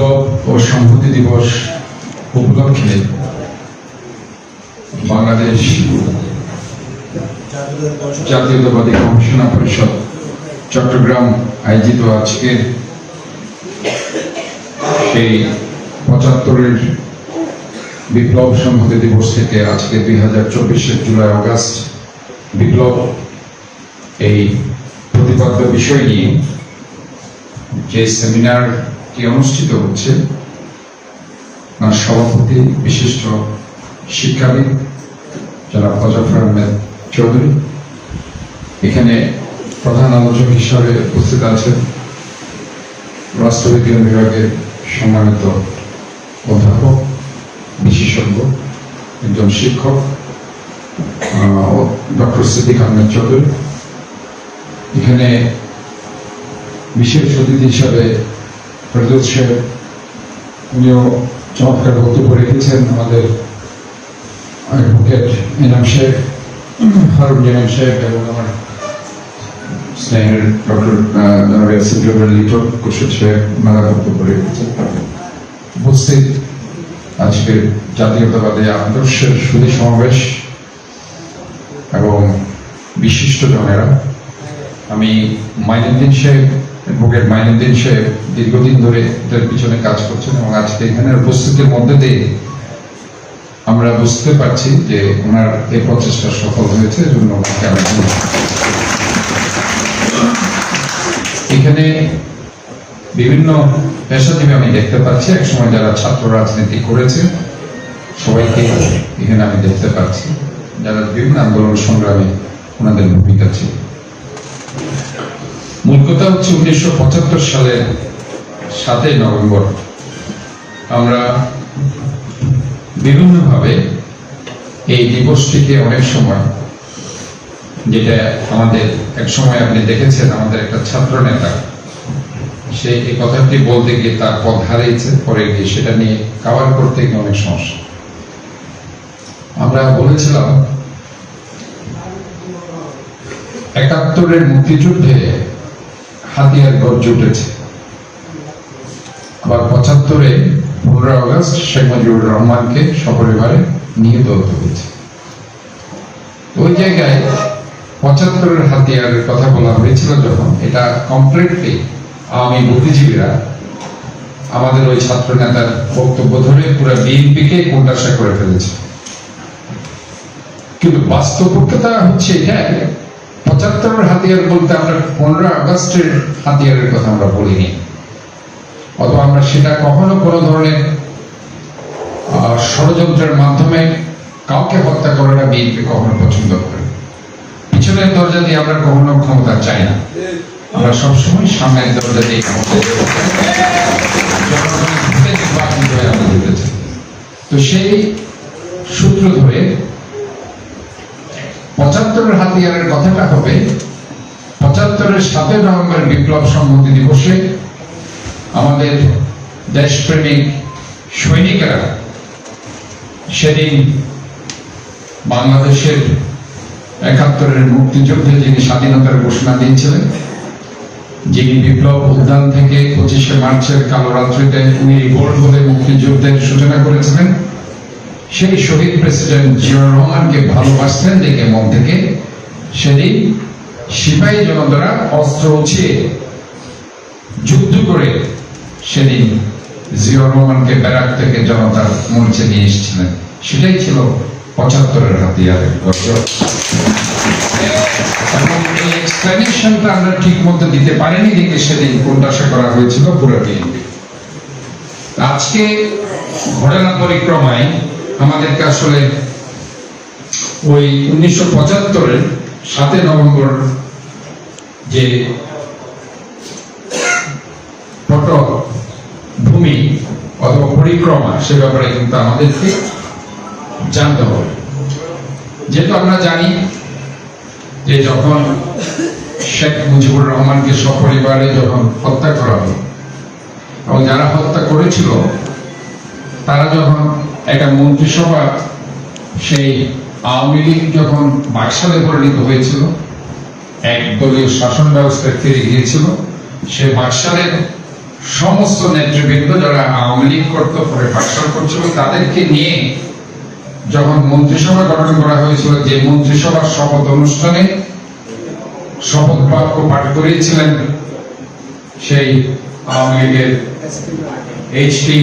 বিপ্লব ও সংহতি দিবস উপলক্ষে বাংলাদেশ জাতীয়তাবাদী গবেষণা পরিষদ, চট্টগ্রাম আয়োজিত আজকের সেই পঁচাত্তরের বিপ্লব সংহতি দিবস থেকে আজকে দুই হাজার চব্বিশের জুলাই আগস্ট বিপ্লব এই প্রতিপাদ্য বিষয় নিয়ে যে সেমিনারটি অনুষ্ঠিত হচ্ছে? তার সভাপতি, বিশিষ্ট শিক্ষাবিদ যারা ফজফর আহমেদ চৌধুরী। এখানে প্রধান আলোচক হিসাবে উপস্থিত আছেন রাষ্ট্রবিজ্ঞান বিভাগের সম্মানিত অধ্যাপক, বিশেষজ্ঞ, একজন শিক্ষক ডক্টর সিদ্দিক আহমেদ চৌধুরী। এখানে বিশেষ অতিথি হিসাবে ফেরদৌস উনিও চমৎকার বক্তব্য রেখেছেন আমাদের অ্যাডভোকেট এনাম শেখ শেখ এবং আমার স্নেহের ডক্টর জনাব সিদ্দিকুর লিটন কুশল শেখ মেলা বক্তব্য রেখেছেন। উপস্থিত আজকের জাতীয়তাবাদী আদর্শের সুদী সমাবেশ এবং বিশিষ্ট জনেরা, আমি মাইনুদ্দিন শেখ অ্যাডভোকেট মাইনুদ্দিন শেখ দীর্ঘদিন ধরে এটার পিছনে কাজ করছেন এবং আজকে এখানে উপস্থিতির মধ্যে দিয়ে আমরা বুঝতে পারছি যে ওনার এই প্রচেষ্টা সফল হয়েছে আমি এখানে বিভিন্ন পেশাজীবী আমি দেখতে পাচ্ছি, একসময় যারা ছাত্র রাজনীতি করেছে, সবাইকে এখানে আমি দেখতে পাচ্ছি। যারা বিভিন্ন আন্দোলন সংগ্রামে ওনাদের ভূমিকা ছিল। মূল কথা হচ্ছে উনিশশো পঁচাত্তর সালের সাতই নভেম্বর। আমরা বিভিন্নভাবে এই দিবসটিকে অনেক সময়, যেটা আমাদের এক সময় আপনি দেখেছেন, আমাদের একটা ছাত্র নেতা সে এই কথাটি বলতে গিয়ে তার পথ হারিয়েছে, পরে গিয়ে সেটা নিয়ে কাভার করতে গিয়ে অনেক সমস্যা। আমরা বলেছিলাম, একাত্তরের মুক্তিযুদ্ধে হাতিয়ার গর্জ উঠেছে। আবার পঁচাত্তরে পনেরো আগস্ট শেখ মুজিবুর রহমানকে সপরিবারে নিহত হতে হয়েছে। ওই জায়গায় পঁচাত্তরের হাতিয়ারের কথা বলা হয়েছিল যখন, এটা কমপ্লিটলি আওয়ামী বুদ্ধিজীবীরা, আমাদের ওই ছাত্র নেতার বক্তব্য ধরে পুরো বিএনপিকে কোণঠাসা করে ফেলেছে। কিন্তু বাস্তবতা হচ্ছে এটা পঁচাত্তরের হাতিয়ার বলতে আমরা পনেরো আগস্টের হাতিয়ারের কথা আমরা বলিনি। অথবা আমরা সেটা কখনো কোনো ধরনের ষড়যন্ত্রের মাধ্যমে কাউকে হত্যা করাটা বিএনপি কখনো পছন্দ করে পিছনের দরজা দিয়ে আমরা কখনো ক্ষমতা চাই না। আমরা সবসময় সামনের দরজা দিয়ে ক্ষমতা তো চাই। জনগণের ভোটে নির্বাচিত হয়ে আমরা যেতে চাই। তো সেই সূত্র ধরে পঁচাত্তরের হাতিয়ারের কথাটা হবে পঁচাত্তরের সাতই নভেম্বর বিপ্লব সংহতি দিবসে আমাদের দেশপ্রেমিক সৈনিকেরা সেদিন বাংলাদেশের একাত্তরের মুক্তিযুদ্ধে যিনি স্বাধীনতার ঘোষণা দিয়েছিলেন, যিনি বিপ্লব উদ্যান থেকে পঁচিশে মার্চের কালো রাত্রিতে উনি রিভোল্ট বলে মুক্তিযুদ্ধের সূচনা করেছিলেন, সেই শহীদ প্রেসিডেন্ট জিয়াউর রহমানকে ভালোবাসতেন দেখে মন থেকে সেদিন সিপাহী জনতারা অস্ত্র উঠিয়ে যুদ্ধ করে সেদিন জিয়াউর রহমানকে ব্যারাক থেকে জনতার মঞ্চে নিয়ে এসেছিলেন। সেটাই ছিল পঁচাত্তরের হাতিয়ারের আমরা ঠিক মতো দিতে পারিনি, দেখে সেদিন কোনটাশা করা হয়েছিল পুরো আজকে ঘটনা পরিক্রমায় আমাদেরকে আসলে ওই উনিশশো পঁচাত্তরের সাতই নভেম্বর যে পটভূমি অথবা পরিক্রমা, সে ব্যাপারে কিন্তু আমাদেরকে জানতে হবে। যেহেতু আমরা জানি যে যখন শেখ মুজিবুর রহমানকে সপরিবারে যখন হত্যা করা হলো এবং যারা হত্যা করেছিল, তারা যখন একটা মন্ত্রিসভা, সেই আওয়ামী লীগ যখন বাকশালে পরিণত হয়েছিল, এক দলীয় শাসন ব্যবস্থায় ফিরে গিয়েছিল সে বাকশালের সমস্ত নেতৃবৃন্দ যারা আওয়ামী লীগ করত, পরে পাকশাল করছিল, তাদেরকে নিয়ে যখন মন্ত্রিসভা গঠন করা হয়েছিল, যে মন্ত্রিসভার শপথ অনুষ্ঠানে শপথ বাক্য পাঠ করিয়েছিলেন সেই আওয়ামী লীগের এইচ টি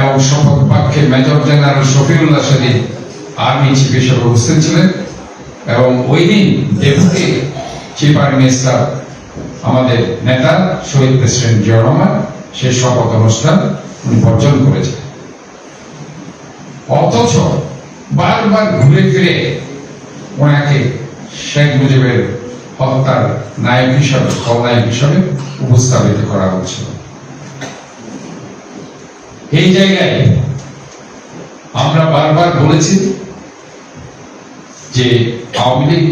এবং শপথ বাক্যে মেজর জেনারেল শফিউল্লাহ সেদিন। আর্মি চিফ হিসেবে উপস্থিত ছিলেন এবং ওই দিন ডেপুটি চিফ আর্মি স্টাফ আমাদের নেতা শহীদ প্রেসিডেন্ট জিয়াউর রহমান সেই শপথ অনুষ্ঠান উনি বর্জন করেছেন। অথচ বারবার ঘুরে ফিরে ওনাকে শেখ মুজিবের হত্যার নায়ক হিসাবে, খলনায়ক হিসাবে উপস্থাপিত করা হচ্ছিল এই জায়গায় আমরা বারবার বলেছি যে আওয়ামী লীগ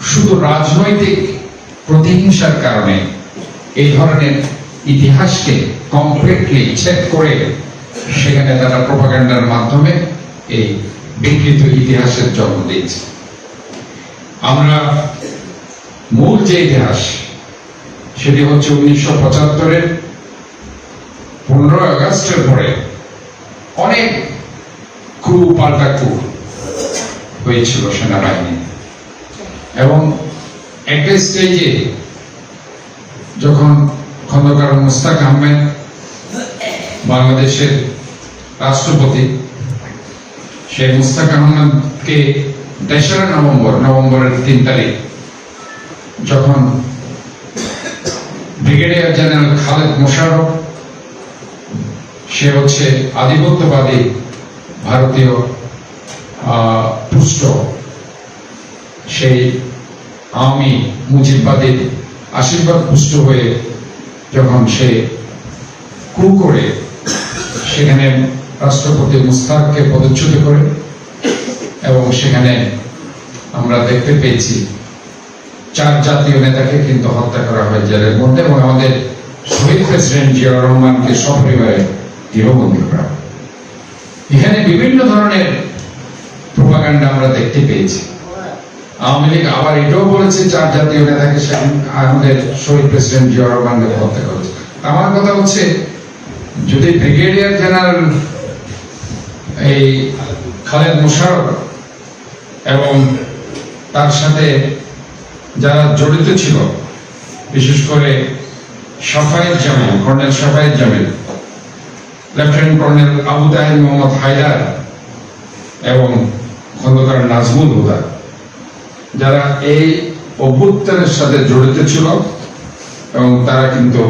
শুধু রাজনৈতিক প্রতিহিংসার কারণে এই ধরনের ইতিহাসকে কমপ্লিটলি চেক করে সেখানে তারা প্রপাগান্ডার মাধ্যমে এই বিকৃত ইতিহাসের জন্ম দিয়েছে। আমরা মূল যে ইতিহাস, সেটি হচ্ছে উনিশশো পঁচাত্তরের পনেরোই আগস্টের পরে অনেক কু পাল্টা কু হয়েছিল সেনাবাহিনী এবং একটা স্টেজে যখন খন্দকার মুস্তাক আহমেদ বাংলাদেশের রাষ্ট্রপতি, সেই মুস্তাক আহমেদকে তেসরা নভেম্বর, নভেম্বরের তিন তারিখ যখন ব্রিগেডিয়ার জেনারেল খালেদ মোশারফ সে হচ্ছে আধিপত্যবাদী ভারতীয় পুষ্ট। সেই আওয়ামী মুজিববাদীর আশীর্বাদ পুষ্ট হয়ে যখন সে কু করে, সেখানে রাষ্ট্রপতি মুস্তাককে পদচ্যুত করে এবং সেখানে আমরা দেখতে পেয়েছি, চার জাতীয় নেতাকে কিন্তু হত্যা করা হয় জেলের মধ্যে এবং আমাদের শহীদ প্রেসিডেন্ট জিয়াউর রহমানকে সপরিবারে গৃহবন্দী করা এখানে বিভিন্ন ধরনের প্রোপাগান্ডা আমরা দেখতে পেয়েছি। আওয়ামী লীগ আবার এটাও বলেছে, চার জাতীয় নেতাকে আমাদের শহীদ প্রেসিডেন্ট রহমানকে হত্যা করেছে। আমার কথা হচ্ছে, যদি ব্রিগেডিয়ার জেনারেল এই খালেদ মোশারফ এবং তার সাথে যারা জড়িত ছিল, বিশেষ করে Shafayat Jamil, colonel Shafayat Jamil, lieutenant colonel Abu Tahir Mohammad Haider এবং খন্দকার নাজমুল হুদা যারা এই অভ্যুত্থানের সাথে জড়িত ছিল এবং তারা কিন্তু